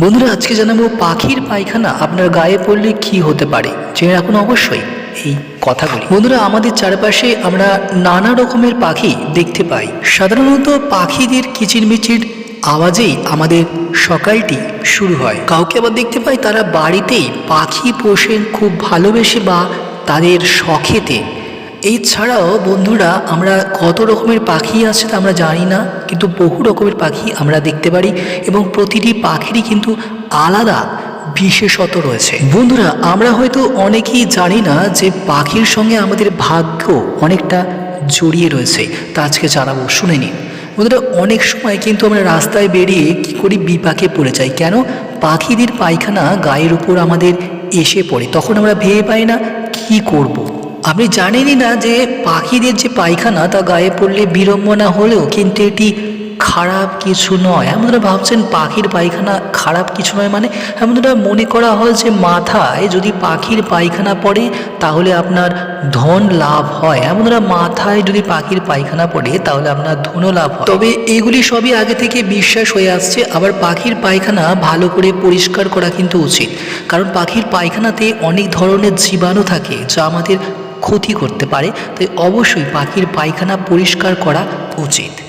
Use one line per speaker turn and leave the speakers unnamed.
বন্ধুরা, আজকে জানাব পাখির পায়খানা আপনার গায়ে পড়লে কি হতে পারে? জেনে রাখুন অবশ্যই এই কথাগুলি। বন্ধুরা, আমাদের চারপাশে আমরা নানা রকমের পাখি দেখতে পাই। সাধারণত পাখিদের কিচিরমিচির আওয়াজেই আমাদের সকালটি শুরু হয়। কাউকে আবার দেখতে পাই, তারা বাড়িতেই পাখি পোষেন খুব ভালোবেসে বা তাদের শখেতে এছাড়াও বন্ধুরা, আমরা কত রকমের পাখি আছে তা আমরা জানি না, কিন্তু বহু রকমের পাখি আমরা দেখতে পারি এবং প্রতিটি পাখিরই কিন্তু আলাদা বিশেষত রয়েছে। বন্ধুরা, আমরা হয়তো অনেকেই জানি না যে পাখির সঙ্গে আমাদের ভাগ্য অনেকটা জড়িয়ে রয়েছে, তা আজকে জানাব, শুনে নিন। বন্ধুরা, অনেক সময় কিন্তু আমরা রাস্তায় বেরিয়ে কী করি, বিপাকে পড়ে যাই। কেন? পাখিদের পায়খানা গায়ের উপর আমাদের এসে পড়ে, তখন আমরা ভেবে পাই না কি করব। আপনি জানেনই না যে পাখিদের যে পায়খানা তা গায়ে পড়লে বিড়ম্বনা হলেও কিন্তু এটি খারাপ কিছু নয়। এমনরা ভাবছেন পাখির পায়খানা খারাপ কিছু নয় মানে এমনরা মনে করা হয় যে মাথায় যদি পাখির পায়খানা পড়ে তাহলে আপনার ধন লাভ হয়। এমনরা মাথায় যদি পাখির পায়খানা পড়ে তাহলে আপনার ধনও লাভ হয়। তবে এগুলি সবই আগে থেকে বিশ্বাস হয়ে আসছে। আবার পাখির পায়খানা ভালো করে পরিষ্কার করা কিন্তু উচিত। কারণ পাখির পায়খানাতে অনেক ধরনের জীবাণু থাকে যা আমাদের ক্ষতি করতে পারে তাই অবশ্যই পাখির পায়খানা পরিষ্কার করা উচিত।